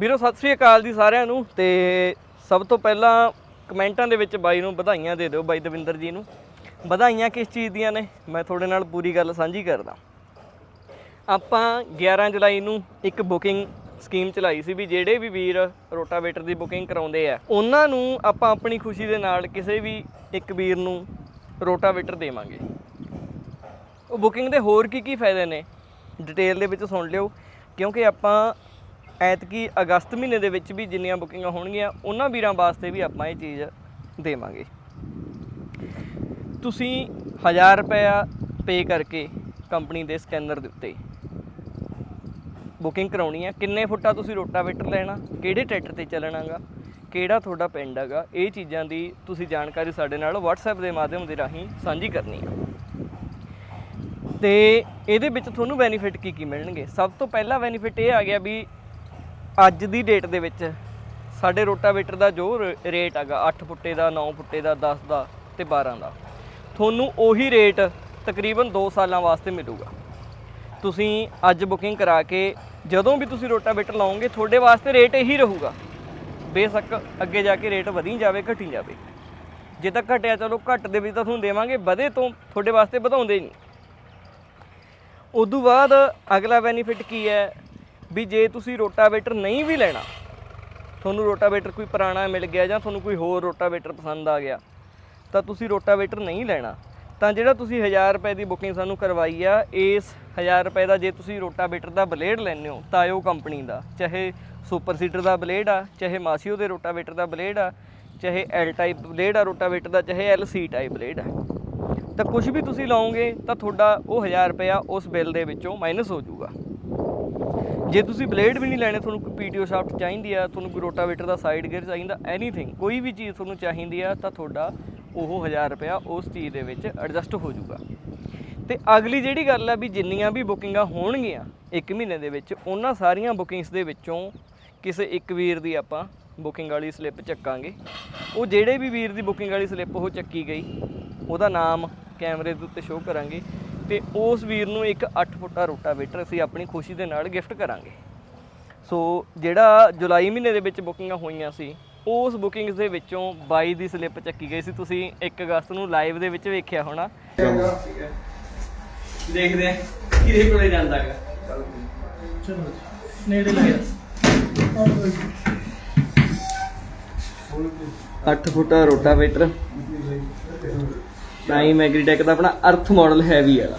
ਵੀਰੋ, ਸਤਿ ਸ੍ਰੀ ਅਕਾਲ ਜੀ ਸਾਰਿਆਂ ਨੂੰ ਤੇ ਸਭ ਤੋਂ ਪਹਿਲਾਂ ਕਮੈਂਟਾਂ ਦੇ ਵਿੱਚ ਬਾਈ ਨੂੰ ਵਧਾਈਆਂ ਦੇ ਦਿਓ, ਬਾਈ ਦਵਿੰਦਰ ਜੀ ਨੂੰ। ਵਧਾਈਆਂ ਕਿਸ ਚੀਜ਼ ਦੀਆਂ ਨੇ? ਮੈਂ ਤੁਹਾਡੇ ਨਾਲ ਪੂਰੀ ਗੱਲ ਸਾਂਝੀ ਕਰਦਾ। ਆਪਾਂ 11 ਜੁਲਾਈ ਨੂੰ ਇੱਕ ਬੁਕਿੰਗ ਸਕੀਮ ਚਲਾਈ ਸੀ ਵੀ ਜਿਹੜੇ ਵੀ ਵੀਰ ਰੋਟਾਵੇਟਰ ਦੀ ਬੁਕਿੰਗ ਕਰਾਉਂਦੇ ਆ, ਉਹਨਾਂ ਨੂੰ ਆਪਾਂ ਆਪਣੀ ਖੁਸ਼ੀ ਦੇ ਨਾਲ ਕਿਸੇ ਵੀ ਇੱਕ ਵੀਰ ਨੂੰ ਰੋਟਾਵੇਟਰ ਦੇਵਾਂਗੇ। ਉਹ ਬੁਕਿੰਗ ਦੇ ਹੋਰ ਕੀ ਕੀ ਫਾਇਦੇ ਨੇ? ਡਿਟੇਲ ਦੇ ਵਿੱਚ ਸੁਣ ਲਿਓ, ਕਿਉਂਕਿ ਆਪਾਂ ਐਤਕੀ ਅਗਸਤ ਮਹੀਨੇ ਦੇ ਵਿੱਚ ਵੀ ਜਿੰਨੀਆਂ ਬੁਕਿੰਗਾਂ ਹੋਣਗੀਆਂ, ਉਹਨਾਂ ਵੀਰਾਂ ਵਾਸਤੇ ਵੀ ਆਪਾਂ ਇਹ ਚੀਜ਼ ਦੇਵਾਂਗੇ। ਤੁਸੀਂ 1000 ਰੁਪਇਆ ਪੇ ਕਰਕੇ ਕੰਪਨੀ ਦੇ ਸਕੈਨਰ ਦੇ ਉੱਤੇ ਬੁਕਿੰਗ ਕਰਾਉਣੀ ਹੈ ਕਿੰਨੇ ਫੁੱਟਾ ਤੁਸੀਂ ਰੋਟਾਵੇਟਰ ਲੈਣਾ, ਕਿਹੜੇ ਟਰੈਕਟਰ ਤੇ ਚੱਲਣਾਗਾ, ਕਿਹੜਾ ਤੁਹਾਡਾ ਪਿੰਡ ਹੈਗਾ, ਇਹ ਚੀਜ਼ਾਂ ਦੀ ਤੁਸੀਂ ਜਾਣਕਾਰੀ ਸਾਡੇ ਨਾਲ WhatsApp ਦੇ ਮਾਧਿਅਮ ਦੇ ਰਾਹੀਂ ਸਾਂਝੀ ਕਰਨੀ ਹੈ ਤੇ ਇਹਦੇ ਵਿੱਚ ਤੁਹਾਨੂੰ ਬੈਨੀਫਿਟ ਕੀ ਕੀ ਮਿਲਣਗੇ? ਸਭ ਤੋਂ ਪਹਿਲਾ ਬੈਨੀਫਿਟ ਇਹ ਆ ਗਿਆ ਵੀ ਅੱਜ ਦੀ ਡੇਟ ਦੇ ਵਿੱਚ ਸਾਡੇ ਰੋਟਾਵੇਟਰ ਦਾ ਜੋ ਰੇਟ ਹੈਗਾ 8 ਫੁੱਟੇ ਦਾ 9 ਫੁੱਟੇ ਦਾ 10 ਦਾ ਤੇ 12 ਦਾ, ਤੁਹਾਨੂੰ ਉਹੀ ਰੇਟ ਤਕਰੀਬਨ 2 ਸਾਲਾਂ ਵਾਸਤੇ ਮਿਲੂਗਾ। ਤੁਸੀਂ ਅੱਜ ਬੁਕਿੰਗ ਕਰਾ ਕੇ ਜਦੋਂ ਵੀ ਤੁਸੀਂ ਰੋਟਾਵੇਟਰ ਲਾਓਗੇ, ਤੁਹਾਡੇ ਵਾਸਤੇ ਰੇਟ ਇਹੀ ਰਹੂਗਾ। ਬੇਸ਼ੱਕ ਅੱਗੇ ਜਾ ਕੇ ਰੇਟ ਵਧੀ ਜਾਵੇ, ਘਟੀ ਜਾਵੇ। ਜੇ ਤਾਂ ਘਟਿਆ, ਚਲੋ ਘੱਟ ਦੇ ਵਿੱਚ ਤਾਂ ਤੁਹਾਨੂੰ ਦੇਵਾਂਗੇ, ਵਧੇ ਤੋਂ ਤੁਹਾਡੇ ਵਾਸਤੇ ਵਧਾਉਂਦੇ ਨਹੀਂ। ਉਦੋਂ ਬਾਅਦ ਅਗਲਾ ਬੈਨੀਫਿਟ ਕੀ ਹੈ? ਵੀ ਜੇ ਤੁਸੀਂ ਰੋਟਾਵੇਟਰ ਨਹੀਂ ਵੀ ਲੈਣਾ, ਤੁਹਾਨੂੰ ਰੋਟਾਵੇਟਰ ਕੋਈ ਪੁਰਾਣਾ ਮਿਲ ਗਿਆ ਜਾਂ ਤੁਹਾਨੂੰ ਕੋਈ ਹੋਰ ਰੋਟਾਵੇਟਰ ਪਸੰਦ ਆ ਗਿਆ, ਤਾਂ ਤੁਸੀਂ ਰੋਟਾਵੇਟਰ ਨਹੀਂ ਲੈਣਾ। ਤਾਂ ਜਿਹੜਾ ਤੁਸੀਂ 1000 ਰੁਪਏ ਦੀ ਬੁਕਿੰਗ ਸਾਨੂੰ ਕਰਵਾਈ ਆ, ਇਸ 1000 ਰੁਪਏ ਦਾ ਜੇ ਤੁਸੀਂ ਰੋਟਾਵੇਟਰ ਦਾ ਬਲੇਡ ਲੈਂਦੇ ਹੋ ਤਾਇਓ ਕੰਪਨੀ ਦਾ, ਚਾਹੇ ਸੁਪਰ ਸੀਡਰ ਦਾ ਬਲੇਡ ਆ, ਚਾਹੇ ਮਾਸੀਓ ਦੇ ਰੋਟਾਵੇਟਰ ਦਾ ਬਲੇਡ ਆ, ਚਾਹੇ ਐਲ ਟਾਈਪ ਬਲੇਡ ਆ ਰੋਟਾਵੇਟਰ ਦਾ, ਚਾਹੇ ਐਲ ਸੀ ਟਾਈਪ ਬਲੇਡ ਆ। ਤਾਂ ਕੁਝ ਵੀ ਤੁਸੀਂ ਲਾਓਗੇ, ਤਾਂ ਤੁਹਾਡਾ ਉਹ 1000 ਰੁਪਇਆ ਉਸ ਬਿੱਲ ਦੇ ਵਿੱਚੋਂ ਮਾਈਨਸ ਹੋ ਜਾਊਗਾ। ਜੇ ਤੁਸੀਂ ਬਲੇਡ ਵੀ ਨਹੀਂ ਲੈਣੇ, ਤੁਹਾਨੂੰ ਕੋਈ ਪੀਟੀਓ ਸ਼ਾਫਟ ਚਾਹੀਦੀ ਆ, ਤੁਹਾਨੂੰ ਕੋਈ ਰੋਟਾਵੇਟਰ ਦਾ ਸਾਈਡ ਗੇਅਰ ਚਾਹੀਦਾ ਐਨੀਥਿੰਗ ਕੋਈ ਵੀ ਚੀਜ਼ ਤੁਹਾਨੂੰ ਚਾਹੀਦੀ ਆ, ਤਾਂ ਤੁਹਾਡਾ ਉਹ 1000 ਰੁਪਇਆ ਉਸ ਚੀਜ਼ ਦੇ ਵਿੱਚ ਐਡਜਸਟ ਹੋ ਜਾਊਗਾ। ਤੇ ਅਗਲੀ ਜਿਹੜੀ ਗੱਲ ਆ ਵੀ ਜਿੰਨੀਆਂ ਵੀ ਬੁਕਿੰਗਾਂ ਹੋਣਗੀਆਂ ਇੱਕ ਮਹੀਨੇ ਦੇ ਵਿੱਚ, ਉਹਨਾਂ ਸਾਰੀਆਂ ਬੁਕਿੰਗਸ ਦੇ ਵਿੱਚੋਂ ਕਿਸੇ ਇੱਕ ਵੀਰ ਦੀ ਆਪਾਂ ਬੁਕਿੰਗ ਵਾਲੀ ਸਲਿੱਪ ਚੱਕਾਂਗੇ। ਉਹ ਜਿਹੜੇ ਵੀ ਵੀਰ ਦੀ ਬੁਕਿੰਗ ਵਾਲੀ ਸਲਿੱਪ ਉਹ ਚੱਕੀ ਗਈ, ਉਹਦਾ ਨਾਮ ਕੈਮਰੇ ਦੇ ਉੱਤੇ ਸ਼ੋਅ ਕਰਾਂਗੇ। ਤੇ ਉਸ ਵੀਰ ਨੂੰ ਇੱਕ 8 ਫੁੱਟਾ ਰੋਟਾਵੇਟਰ ਅਸੀਂ ਆਪਣੀ ਖੁਸ਼ੀ ਦੇ ਨਾਲ ਗਿਫਟ ਕਰਾਂਗੇ। ਸੋ ਜਿਹੜਾ ਜੁਲਾਈ ਮਹੀਨੇ ਦੇ ਵਿੱਚ ਬੁਕਿੰਗਾਂ ਹੋਈਆਂ ਸੀ ਉਸ ਬੁਕਿੰਗਸ ਦੇ ਵਿੱਚੋਂ 22 ਦੀ ਸਲਿੱਪ ਚੱਕੀ ਗਈ ਸੀ। ਤੁਸੀਂ 1 ਅਗਸਤ ਨੂੰ ਲਾਈਵ ਦੇ ਵਿੱਚ ਵੇਖਿਆ ਹੋਣਾ। ਦੇਖਦੇ ਆ ਕਿਹਦੇ ਕੋਲੇ ਜਾਂਦਾ ਹੈ ਚਲੋ ਨੇੜੇ ਲੱਗਿਆ। 8 ਫੁੱਟਾ ਰੋਟਾਵੇਟਰ। ਟਾਈਮ ਐਗਰੀਟੈਕ ਦਾ ਆਪਣਾ ਅਰਥ ਮਾਡਲ ਹੈਵੀ ਵਾਲਾ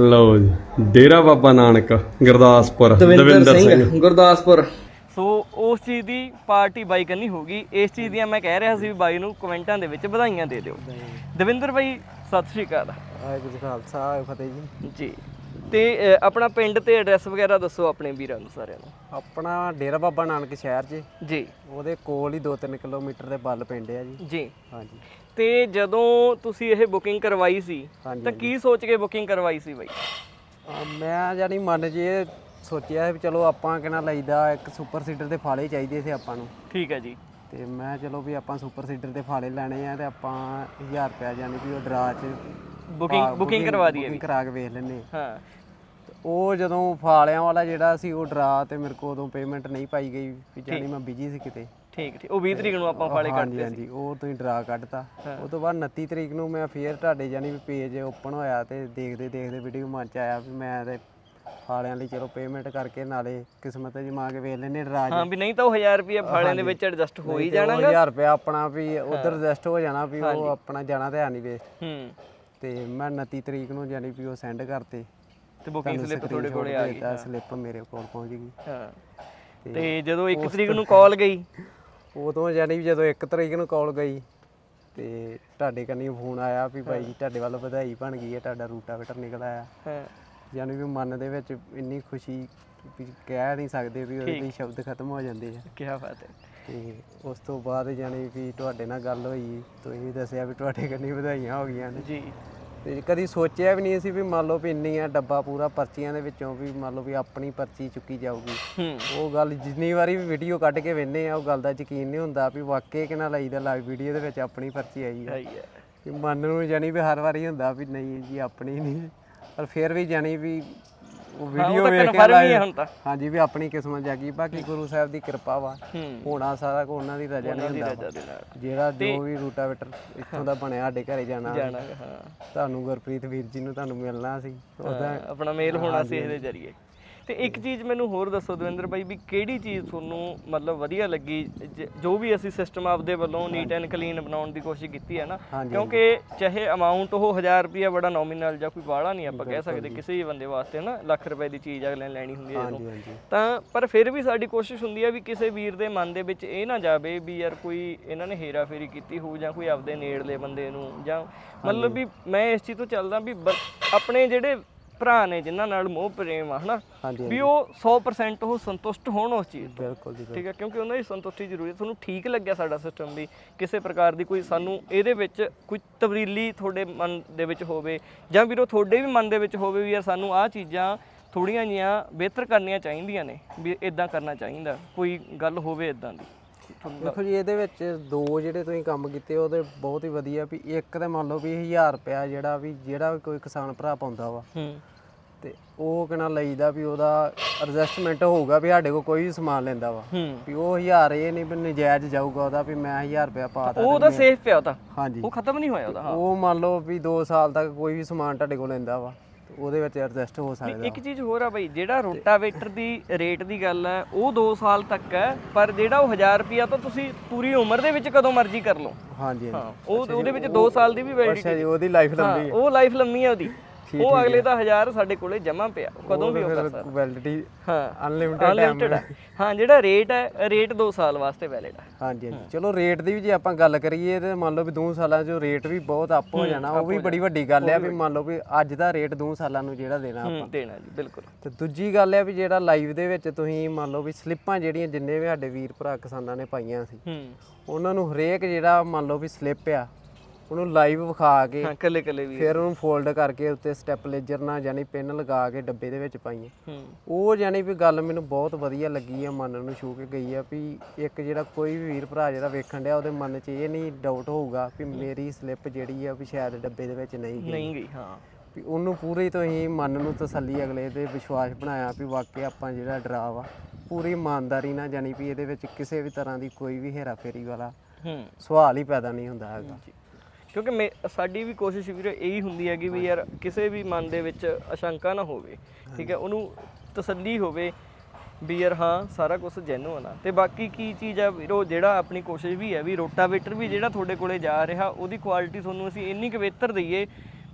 ਲਓ ਜੀ ਡੇਰਾ ਬਾਬਾ ਨਾਨਕ ਗੁਰਦਾਸਪੁਰ ਦਵਿੰਦਰ ਸਿੰਘ ਗੁਰਦਾਸਪੁਰ। ਸੋ ਉਸ ਚੀਜ਼ ਦੀ ਪਾਰਟੀ ਬਾਈ ਕਰਨੀ ਹੋਗੀ ਇਸ ਚੀਜ਼ ਦੀਆਂ ਮੈਂ ਕਹਿ ਰਿਹਾ ਸੀ ਵੀ ਬਾਈ ਨੂੰ ਕਮੈਂਟਾਂ ਦੇ ਵਿੱਚ ਵਧਾਈਆਂ ਦੇ ਦਿਓ। ਦਵਿੰਦਰ ਬਾਈ ਸਤਿ ਸ਼੍ਰੀ ਅਕਾਲ। ਵਾਹਿਗੁਰੂ ਜੀ ਖਾਲਸਾ ਫਤਿਹ ਜੀ। ਜੀ। ਤੇ ਅ, ਆਪਣਾ ਪਿੰਡ ਤੇ ਐਡਰੈਸ ਵਗੈਰਾ ਦੱਸੋ ਆਪਣੇ ਵੀਰਾਂ ਨੂੰ ਸਾਰਿਆਂ ਨੂੰ। ਆਪਣਾ ਡੇਰਾ ਬਾਬਾ ਨਾਨਕ ਸ਼ਹਿਰ 'ਚ ਜੀ। ਉਹਦੇ ਕੋਲ ਹੀ 2-3 ਕਿਲੋਮੀਟਰ ਦੇ ਬੱਲ ਪਿੰਡ ਆ ਜੀ। ਜੀ। ਹਾਂਜੀ। ਤੇ ਜਦੋਂ ਤੁਸੀਂ ਇਹ ਬੁਕਿੰਗ ਕਰਵਾਈ ਸੀ ਹਾਂਜੀ, ਤਾਂ ਕੀ ਸੋਚ ਕੇ ਬੁਕਿੰਗ ਕਰਵਾਈ ਸੀ ਬਾਈ? ਅਹ ਮੈਂ ਜਾਨੀ ਮਨ 'ਚ ਇਹ ਸੋਚਿਆ ਵੀ ਚਲੋ ਆਪਾਂ ਕਿਹਨਾਂ ਲਈਦਾ ਇੱਕ ਸੁਪਰ ਸੀਡਰ ਦੇ ਫਾਲੇ ਚਾਹੀਦੇ ਸੀ ਆਪਾਂ ਨੂੰ। ਠੀਕ ਹੈ ਜੀ। ਤੇ ਮੈਂ ਚਲੋ ਵੀ ਆਪਾਂ ਸੁਪਰ ਸੀਡਰ ਦੇ ਫਾਲੇ ਲੈਣੇ ਆ ਤੇ ਆਪਾਂ 1000 ਰੁਪਇਆ ਜਾਨੀ ਵੀ ਉਹ ਡਰਾ 'ਚ ਬੁਕਿੰਗ ਬੁਕਿੰਗ ਕਰਵਾ ਦਈਏ booking ਕਰਾ ਕੇ ਵੇਖ ਲੈਨੇ ਹਾਂ। ਉਹ ਜਦੋਂ ਫਾਲਿਆਂ ਵਾਲਾ ਜਿਹੜਾ ਸੀ ਉਹ ਡਰਾ ਤੇ ਮੇਰੇ ਕੋਲ ਉਦੋਂ ਪੇਮੈਂਟ ਨਹੀਂ ਪਾਈ ਗਈ ਵੀ ਜਾਨੀ ਮੈਂ ਬਿਜ਼ੀ ਸੀ ਕਿਤੇ। ਠੀਕ ਠੀਕ। ਉਹ 20 ਤਰੀਕ ਨੂੰ ਆਪਾਂ ਫਾਲੇ ਕੱਢਦੇ ਹਾਂਜੀ। ਉਹ ਤੁਸੀਂ ਡਰਾ ਕੱਢਤਾ। ਉਹ ਤੋਂ ਬਾਅਦ 29 ਤਰੀਕ ਨੂੰ ਮੈਂ ਫੇਰ ਤੁਹਾਡੇ ਜਾਨੀ ਵੀ ਪੇਜ ਓਪਨ ਹੋਇਆ ਤੇ ਦੇਖਦੇ ਦੇਖਦੇ ਵੀਡੀਓ ਮਨ ਚ ਆਇਆ ਵੀ ਮੈਂ ਤੇ ਫਾਲਿਆਂ ਲਈ ਚਲੋ ਪੇਮੈਂਟ ਕਰਕੇ ਨਾਲੇ ਕਿਸਮਤ ਜਮਾ ਕੇ ਵੇਖ ਲੈਨੇ ਡਰਾ ਹਾਂ ਵੀ ਨਹੀਂ ਤਾਂ ਉਹ 1000 ਰੁਪਏ ਫਾਲਿਆਂ ਦੇ ਵਿੱਚ ਐਡਜਸਟ ਹੋ ਹੀ ਜਾਣਾ 1000 ਰੁਪਇਆ ਆਪਣਾ ਵੀ ਉਧਰ ਰਜਿਸਟ ਹੋ ਜਾਣਾ ਵੀ ਉਹ ਆਪਣਾ ਜਾਣਾ ਤੇ ਹੈ ਨਹੀਂ ਵੇ ਹੂੰ। ਤੇ ਮੈਂ 29 ਤਰੀਕ ਨੂੰ ਜਾਨੀ ਵੀ ਉਹ ਸੈਂਡ ਕਰਤੇ। ਤੇ ਬੁਕਿੰਗ ਸਲਿੱਪ ਤੁਹਾਡੇ ਕੋਲੇ ਆ ਗਈ। ਸਲਿੱਪ ਮੇਰੇ ਕੋਲ ਪਹੁੰਚ ਗਈ। ਹਾਂ। ਤੇ ਜਦੋਂ 1 ਤਰੀਕ ਨੂੰ ਕਾਲ ਗਈ? ਉਦੋਂ ਜਾਨੀ ਵੀ ਜਦੋਂ 1 ਤਰੀਕ ਨੂੰ ਕਾਲ ਗਈ ਤੇ ਤੁਹਾਡੇ ਕੰਨੀ ਫੋਨ ਆਇਆ ਵੀ ਭਾਈ ਜੀ ਤੁਹਾਡੇ ਵੱਲ ਵਧਾਈ ਬਣ ਗਈ ਹੈ ਤੁਹਾਡਾ ਰੂਟਾਵੇਟਰ ਨਿਕਲ ਆਇਆ। ਹਾਂ। ਜਾਨੀ ਵੀ ਮਨ ਦੇ ਵਿੱਚ ਇੰਨੀ ਖੁਸ਼ੀ ਵੀ ਕਹਿ ਨਹੀਂ ਸਕਦੇ ਵੀ ਉਹਦੇ ਲਈ ਸ਼ਬਦ ਖਤਮ ਹੋ ਜਾਂਦੇ ਆ। ਕੀ ਬਾਤ ਹੈ। ਤੇ ਉਸ ਤੋਂ ਬਾਅਦ ਜਾਨੀ ਵੀ ਤੁਹਾਡੇ ਨਾਲ ਗੱਲ ਹੋਈ ਤੁਸੀਂ ਦੱਸਿਆ ਵੀ ਤੁਹਾਡੇ ਕੰਨੀ ਵਧਾਈਆਂ ਹੋ ਗਈਆਂ ਨੇ। ਜੀ। ਤੇ ਕਦੀ ਸੋਚਿਆ ਵੀ ਨਹੀਂ ਸੀ ਵੀ ਮੰਨ ਲਓ ਵੀ ਇੰਨੀਆਂ ਡੱਬਾ ਪੂਰਾ ਪਰਚੀਆਂ ਦੇ ਵਿੱਚੋਂ ਵੀ ਮੰਨ ਲਓ ਵੀ ਆਪਣੀ ਪਰਚੀ ਚੁੱਕੀ ਜਾਊਗੀ। ਉਹ ਗੱਲ ਜਿੰਨੀ ਵਾਰੀ ਵੀ ਵੀਡੀਓ ਕੱਢ ਕੇ ਵੇਖਨੇ ਆ ਉਹ ਗੱਲ ਦਾ ਯਕੀਨ ਨਹੀਂ ਹੁੰਦਾ ਵੀ ਵਾਕਈ ਕਿਨਾਂ ਲਈਦਾ ਲਾਈਵ ਵੀਡੀਓ ਦੇ ਵਿੱਚ ਆਪਣੀ ਪਰਚੀ ਆਈ ਹੈ ਆਈ ਹੈ ਕਿ ਮਨ ਨੂੰ ਜਾਨੀ ਵੀ ਹਰ ਵਾਰੀ ਹੁੰਦਾ ਵੀ ਨਹੀਂ ਜੀ ਆਪਣੀ ਨਹੀਂ। ਪਰ ਫਿਰ ਵੀ ਜਾਨੀ ਵੀ ਉਹ ਵੀਡੀਓ ਵੇਖ ਕੇ ਲਾਇਆ- ਹੁਣ ਤਾਂ। ਹਾਂਜੀ ਵੀ ਆਪਣੀ ਕਿਸਮਤ ਜਾਗੀ ਬਾਕੀ ਗੁਰੂ ਸਾਹਿਬ ਦੀ ਕਿਰਪਾ ਵਾ। ਹੋਣਾ ਸਾਰਾ ਕੁਝ ਉਹਨਾਂ ਦੀ ਰਜਾ ਦੀ ਹੁੰਦਾ ਨਾਲ। ਜਿਹੜਾ ਜੋ ਵੀ ਰੂਟਾਵੇਟਰ ਇੱਥੋਂ ਦਾ ਬਣਿਆ ਸਾਡੇ ਘਰੇ ਜਾਣਾ ਜਾਣਾ ਹਾਂ। ਤੁਹਾਨੂੰ ਗੁਰਪ੍ਰੀਤ ਵੀਰ ਜੀ ਨੂੰ ਤੁਹਾਨੂੰ ਮਿਲਣਾ ਸੀ। ਉਹਦਾ ਆਪਣਾ ਮੇਲ ਹੋਣਾ ਸੀ ਇਹਦੇ ਜ਼ਰੀਏ। ਤੇ ਇੱਕ ਚੀਜ਼ ਮੈਨੂੰ ਹੋਰ ਦੱਸੋ ਦਵਿੰਦਰ ਬਾਈ ਵੀ ਕਿਹੜੀ ਚੀਜ਼ ਤੁਹਾਨੂੰ ਮਤਲਬ ਵਧੀਆ ਲੱਗੀ? ਜ- ਜੋ ਵੀ ਅਸੀਂ ਸਿਸਟਮ ਆਪਦੇ ਵੱਲੋਂ ਨੀਟ ਐਂਡ ਕਲੀਨ ਬਣਾਉਣ ਦੀ ਕੋਸ਼ਿਸ਼ ਕੀਤੀ ਹੈ ਨਾ ਕਿਉਂਕਿ ਚਾਹੇ ਅਮਾਉਂਟ ਉਹ 1000 ਰੁਪਿਆ ਬੜਾ ਨੋਮੀਨਲ ਜਾਂ ਕੋਈ ਬਾਹਲਾ ਨਹੀਂ ਆਪਾਂ ਕਹਿ ਸਕਦੇ ਕਿਸੇ ਵੀ ਬੰਦੇ ਵਾਸਤੇ ਨਾ ਲੱਖ ਰੁਪਏ ਦੀ ਚੀਜ਼ ਅਗਲੇ ਨੇ ਲੈਣੀ ਹੁੰਦੀ ਹੈ ਜਦੋਂ। ਹਾਂਜੀ ਹਾਂਜੀ। ਤਾਂ ਪਰ ਫਿਰ ਵੀ ਸਾਡੀ ਕੋਸ਼ਿਸ਼ ਹੁੰਦੀ ਹੈ ਵੀ ਕਿਸੇ ਵੀਰ ਦੇ ਮਨ ਦੇ ਵਿੱਚ ਇਹ ਨਾ ਜਾਵੇ ਵੀ ਯਾਰ ਕੋਈ ਇਹਨਾਂ ਨੇ ਹੇਰਾ ਫੇਰੀ ਕੀਤੀ ਹੋ ਜਾਂ ਕੋਈ ਆਪਦੇ ਨੇੜਲੇ ਬੰਦੇ ਨੂੰ ਜਾਂ ਮਤਲਬ ਵੀ ਮੈਂ ਇਸ ਚੀਜ਼ ਤੋਂ ਚੱਲਦਾ ਵੀ ਬ- ਆਪਣੇ ਜਿਹੜੇ ਭਰਾ ਨੇ ਜਿਨ੍ਹਾਂ ਨਾਲ ਮੋਹ ਪ੍ਰੇਮ ਆ ਹਨਾ? ਹਾਂਜੀ ਵੀ ਉਹ 100% ਉਹ ਸੰਤੁਸ਼ਟ ਹੋਣ ਉਸ ਚੀਜ਼ ਤੋਂ। ਬਿਲਕੁਲ ਜੀ ਠੀਕ ਹੈ ਕਿਉਂਕਿ ਉਹਨਾਂ ਦੀ ਸੰਤੁਸ਼ਟੀ ਜ਼ਰੂਰੀ ਹੈ ਤੁਹਾਨੂੰ ਠੀਕ ਲੱਗਿਆ ਸਾਡਾ ਸਿਸਟਮ ਵੀ ਕਿਸੇ ਪ੍ਰਕਾਰ ਦੀ ਕੋਈ ਸਾਨੂੰ ਇਹਦੇ ਵਿੱਚ ਕੋਈ ਤਬਦੀਲੀ ਤੁਹਾਡੇ ਮਨ ਦੇ ਵਿੱਚ ਹੋਵੇ ਜਾਂ ਵੀਰੋ ਤੁਹਾਡੇ ਵੀ ਮਨ ਦੇ ਵਿੱਚ ਹੋਵੇ ਵੀ ਯਾਰ ਸਾਨੂੰ ਆਹ ਚੀਜ਼ਾਂ ਥੋੜੀਆਂ ਜੀਆਂ ਬਿਹਤਰ ਕਰਨੀਆਂ ਚਾਹੀਦੀਆਂ ਨੇ ਵੀ ਇਦਾਂ ਕਰਨਾ ਚਾਹੀਦਾ ਕੋਈ ਗੱਲ ਹੋਵੇ ਇਦਾਂ ਦੀ। ਦੇਖੋ ਜੀ ਇਹਦੇ ਵਿੱਚ ਦੋ ਜਿਹੜੇ ਤੁਸੀਂ ਕੰਮ ਕੀਤੇ ਉਹਦੇ ਬਹੁਤ ਹੀ ਵਧੀਆ ਵੀ ਇੱਕ ਤੇ ਮੰਨ ਲਓ ਵੀ 1000 ਰੁਪਿਆ ਜਿਹੜਾ ਵੀ ਜਿਹੜਾ ਵੀ ਕੋਈ ਕਿਸਾਨ ਭਰਾ ਪਾਉਂਦਾ ਵਾ। ਹੂੰ। ਤੇ ਉਹ ਕਿਹਨਾਂ ਲਈਦਾ ਵੀ ਉਹਦਾ ਐਡਜਸਟਮੈਂਟ ਹੋਊਗਾ ਵੀ ਸਾਡੇ ਕੋਲ ਕੋਈ ਵੀ ਸਮਾਨ ਲੈਂਦਾ ਵਾ। ਵੀ ਉਹ 1000 ਇਹ ਨਹੀਂ ਵੀ ਨਜਾਇਜ਼ ਜਾਊਗਾ ਉਹਦਾ ਵੀ ਮੈਂ 1000 ਰੁਪਿਆ ਪਾਤਾ ਉਹ ਤਾਂ ਸੇਫ ਪਿਆ ਉਹ ਤਾਂ। ਹਾਂਜੀ। ਉਹ ਖਤਮ ਨਹੀਂ ਹੋਇਆ ਉਹਦਾ ਹਾਂ। ਉਹ ਮੰਨ ਲਓ ਵੀ 2 ਸਾਲ ਤੱਕ ਕੋਈ ਵੀ ਸਮਾਨ ਤੁਹਾਡੇ ਕੋਲ ਲੈਂਦਾ ਵਾ। ਉਹਦੇ ਵਿੱਚ ਐਡਜਸਟ ਹੋ ਸਕਦਾ। ਇੱਕ ਚੀਜ਼ ਹੋਰ ਆ ਬਈ ਜਿਹੜਾ ਰੋਟਾਵੇਟਰ ਦੀ ਰੇਟ ਦੀ ਗੱਲ ਹੈ ਉਹ 2 ਸਾਲ ਤੱਕ ਹੈ ਪਰ ਜਿਹੜਾ ਉਹ 1000 ਰੁਪਿਆ ਤਾਂ ਤੁਸੀਂ ਪੂਰੀ ਉਮਰ ਦੇ ਵਿੱਚ ਕਦੋਂ ਮਰਜ਼ੀ ਕਰ ਲਓ। ਹਾਂਜੀ ਉਹ ਉਹਦੇ ਵਿੱਚ 2 ਸਾਲ ਦੀ ਵੀ ਵੈਲਿਡਿਟੀ ਅੱਛਾ ਜੀ ਉਹਦੀ ਲਾਈਫ ਹਾਂ। ਲੰਬੀ ਉਹ ਲਾਈਫ ਲੰਮੀ ਹੈ ਉਹਦੀ। ਉਹ ਅਗਲੇ ਦਾ 1000 ਸਾਡੇ ਕੋਲੇ ਜਮਾ ਪਿਆ ਕਦੋਂ ਵੀ ਉਹ ਕਰ ਸਕਦਾ ਵੈਲਿਡਿਟੀ ਹਾਂ। ਅਨਲਿਮਿਟਡ ਅਨਲਿਮਿਟਡ ਹਾਂ। ਜਿਹੜਾ ਰੇਟ ਹੈ ਰੇਟ 2 ਸਾਲ ਵਾਸਤੇ ਵੈਲਿਡ ਹੈ ਹਾਂਜੀ ਹਾਂਜੀ। ਚਲੋ ਰੇਟ ਦੀ ਵੀ ਜੇ ਆਪਾਂ ਗੱਲ ਕਰੀਏ ਤੇ ਮੰਨ ਲਓ ਵੀ 2 ਸਾਲਾਂ 'ਚ ਰੇਟ ਵੀ ਬਹੁਤ ਅਪ ਹੋ ਜਾਣਾ ਉਹ ਵੀ ਬੜੀ ਵੱਡੀ ਗੱਲ ਆ ਵੀ ਮੰਨ ਲਓ ਵੀ ਅੱਜ ਦਾ ਰੇਟ 2 ਸਾਲਾਂ ਨੂੰ ਜਿਹੜਾ ਦੇਣਾ ਆਪਾਂ। ਹੂੰ ਦੇਣਾ ਜੀ ਬਿਲਕੁਲ। ਤੇ ਦੂਜੀ ਗੱਲ ਆ ਵੀ ਜਿਹੜਾ ਲਾਈਵ ਦੇ ਵਿੱਚ ਤੁਸੀਂ ਮੰਨ ਲਓ ਵੀ ਸਲਿੱਪਾਂ ਜਿਹੜੀਆਂ ਜਿੰਨੇ ਵੀ ਸਾਡੇ ਵੀਰ ਭਰਾ ਕਿਸਾਨਾਂ ਨੇ ਪਾਈਆਂ ਸੀ ਹੂੰ। ਉਹਨਾਂ ਨੂੰ ਹਰੇਕ ਜਿਹੜਾ ਮੰਨ ਲਓ ਵੀ ਸਲਿੱਪ ਆ ਉਹਨੂੰ ਲਾਈਵ ਵਿਖਾ ਕੇ ਹਾਂ ਕੱਲੇ ਕੱਲੇ ਵੀ ਫਿਰ ਉਹਨੂੰ ਫੋਲਡ ਕਰਕੇ ਉੱਤੇ ਸਟੈਪਲੇਜਰ ਨਾਲ ਯਾਨੀ ਪਿੰਨ ਲਗਾ ਕੇ ਡੱਬੇ ਦੇ ਵਿੱਚ ਪਾਈਆਂ ਹੂੰ। ਉਹ ਜਾਨੀ ਵੀ ਗੱਲ ਮੈਨੂੰ ਬਹੁਤ ਵਧੀਆ ਲੱਗੀ ਆ ਮਨ ਨੂੰ ਛੂ ਕੇ ਗਈ ਆ ਵੀ ਇੱਕ ਜਿਹੜਾ ਕੋਈ ਵੀ ਵੀਰ ਭਰਾ ਜਿਹੜਾ ਵੇਖਣ ਡਿਆ ਉਹਦੇ ਮਨ 'ਚ ਇਹ ਨਹੀਂ ਡਾਊਟ ਹੋਊਗਾ ਵੀ ਮੇਰੀ ਸਲਿੱਪ ਜਿਹੜੀ ਆ ਵੀ ਸ਼ਾਇਦ ਡੱਬੇ ਦੇ ਵਿੱਚ ਨਹੀਂ ਗਈ। ਨਹੀਂ ਗਈ ਹਾਂ। ਵੀ ਉਹਨੂੰ ਪੂਰੀ ਤੋਂ ਹੀ ਮਨ ਨੂੰ ਤਸੱਲੀ ਅਗਲੇ ਤੇ ਵਿਸ਼ਵਾਸ ਬਣਾਇਆ ਵੀ ਵਾਕਿਆ ਆਪਾਂ ਜਿਹੜਾ ਡਰਾ ਵਾ ਪੂਰੀ ਇਮਾਨਦਾਰੀ ਨਾਲ ਜਾਨੀ ਵੀ ਇਹਦੇ ਵਿੱਚ ਕਿਸੇ ਵੀ ਤਰ੍ਹਾਂ ਦੀ ਕੋਈ ਵੀ ਹੇਰਾਫੇਰੀ ਵਾਲਾ ਹੂੰ। ਸਵਾਲ ਹੀ ਪੈਦਾ ਨਹੀਂ ਹੁੰਦਾ ਹੈਗਾ। ਜੀ। ਕਿਉਂਕਿ ਮੇ- ਸਾਡੀ ਵੀ ਕੋਸ਼ਿਸ਼ ਵੀਰੇ ਇਹੀ ਹੁੰਦੀ ਹੈ ਕਿ ਵੀ ਯਾਰ ਕਿਸੇ ਵੀ ਮਨ ਦੇ ਵਿੱਚ ਅਸ਼ੰਕਾ ਨਾ ਹੋਵੇ ਠੀਕ ਹੈ ਉਹਨੂੰ ਤਸੱਲੀ ਹੋਵੇ ਵੀ ਯਾਰ ਹਾਂ ਸਾਰਾ ਕੁਝ ਜੈਨੂਅਨ ਆ। ਤੇ ਬਾਕੀ ਕੀ ਚੀਜ਼ ਆ ਵੀਰੋ ਜਿਹੜਾ ਆਪਣੀ ਕੋਸ਼ਿਸ਼ ਵੀ ਹੈ ਵੀ ਰੋਟਾਵੇਟਰ ਵੀ ਜਿਹੜਾ ਤੁਹਾਡੇ ਕੋਲੇ ਜਾ ਰਿਹਾ ਉਹਦੀ ਕੁਆਲਿਟੀ ਤੁਹਾਨੂੰ ਅਸੀਂ ਇੰਨੀ ਕੁ ਬਿਹਤਰ ਦਈਏ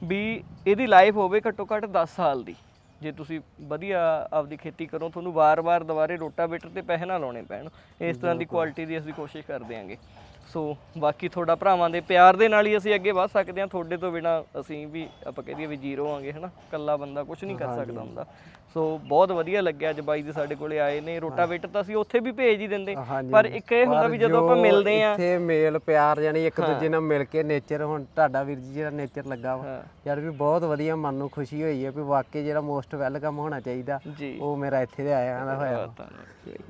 ਵੀ ਇਹਦੀ ਲਾਈਫ ਹੋਵੇ ਘੱਟੋ ਘੱਟ 10 ਸਾਲ ਦੀ। ਜੇ ਤੁਸੀਂ ਵਧੀਆ ਆਪਦੀ ਖੇਤੀ ਕਰੋ ਤੁਹਾਨੂੰ ਵਾਰ-ਵਾਰ ਦੁਬਾਰੇ ਰੋਟਾਵੇਟਰ ਤੇ ਪੈਸੇ ਨਾ ਲਾਉਣੇ ਪੈਣ। ਇਸ ਤਰ੍ਹਾਂ ਦੀ ਕੁਆਲਿਟੀ ਦੀ ਅਸੀਂ ਕੋਸ਼ਿਸ਼ ਕਰਦੇ ਆਂਗੇ ਸੋ ਬਾਕੀ ਤੁਹਾਡਾ ਭਰਾਵਾਂ ਦੇ ਪਿਆਰ ਦੇ ਨਾਲ ਹੀ ਅਸੀਂ ਅੱਗੇ ਵਧ ਸਕਦੇ ਹਾਂ। ਤੁਹਾਡੇ ਤੋਂ ਬਿਨਾ ਅਸੀਂ ਵੀ ਆਪਾਂ ਕਹਿ ਦਈਏ ਵੀ ਜ਼ੀਰੋ ਆਂਗੇ ਹਨਾ? ਕੱਲਾ ਬੰਦਾ ਕੁਝ ਨਹੀਂ ਕਰ ਸਕਦਾ ਹੁੰਦਾ। ਸੋ ਬਹੁਤ ਵਧੀਆ ਲੱਗਿਆ ਅੱਜ ਬਾਈ ਜੀ ਸਾਡੇ ਕੋਲੇ ਆਏ ਨੇ ਰੋਟਾਵੇਟਰ ਤਾਂ ਅਸੀਂ ਉੱਥੇ ਵੀ ਭੇਜ ਹੀ ਦਿੰਦੇ ਹਾਂਜੀ। ਪਰ ਇੱਕ ਇਹ ਹੁੰਦਾ ਵੀ ਜਦੋਂ ਆਪਾਂ ਜੋ ਮਿਲਦੇ ਆਂ ਇੱਥੇ ਮੇਲ ਪਿਆਰ ਯਾਨੀ ਇੱਕ ਦੂਜੇ ਨਾਲ ਮਿਲ ਕੇ ਨੇਚਰ ਹੁਣ ਤੁਹਾਡਾ ਵੀਰ ਜੀ ਜਿਹੜਾ ਨੇਚਰ ਲੱਗਾ ਵਾ। ਯਾਰ ਵੀ ਬਹੁਤ ਵਧੀਆ ਮਨ ਨੂੰ ਖੁਸ਼ੀ ਹੋਈ ਹੈ ਵੀ ਵਾਕਈ ਜਿਹੜਾ ਮੋਸਟ ਵੈਲਕਮ ਹੋਣਾ ਚਾਹੀਦਾ ਜੀ। ਉਹ ਮੇਰਾ ਇੱਥੇ ਦੇ ਆਇਆ ਦਾ ਹੋਇਆ।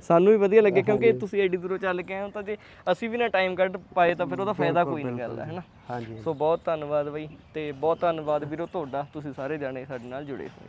ਸਾਨੂੰ ਵੀ ਵਧੀਆ ਲੱਗਿਆ ਕਿਉਂਕਿ ਤੁਸੀਂ ਐਡੀ ਦੂਰੋਂ ਚੱਲ ਕੇ ਆਏ ਹੋ ਤਾਂ ਜੇ ਅਸੀਂ ਵੀ ਨਾ ਟਾਈਮ ਕੱਢ ਪਾਏ ਤਾਂ ਫਿਰ ਉਹਦਾ ਫਾਇਦਾ ਕੋਈ ਨਹੀਂ ਗੱਲ ਹੈ ਹਨਾ? ਹਾਂਜੀ ਸੋ ਬਹੁਤ ਧੰਨਵਾਦ ਬਈ ਤੇ ਬਹੁਤ ਧੰਨਵਾਦ ਵੀਰੋ ਤੁਹਾਡਾ ਤੁਸੀਂ ਸਾਰੇ ਜਾਣੇ ਸਾਡੇ ਨਾਲ ਜੁੜੇ ਹੋਏ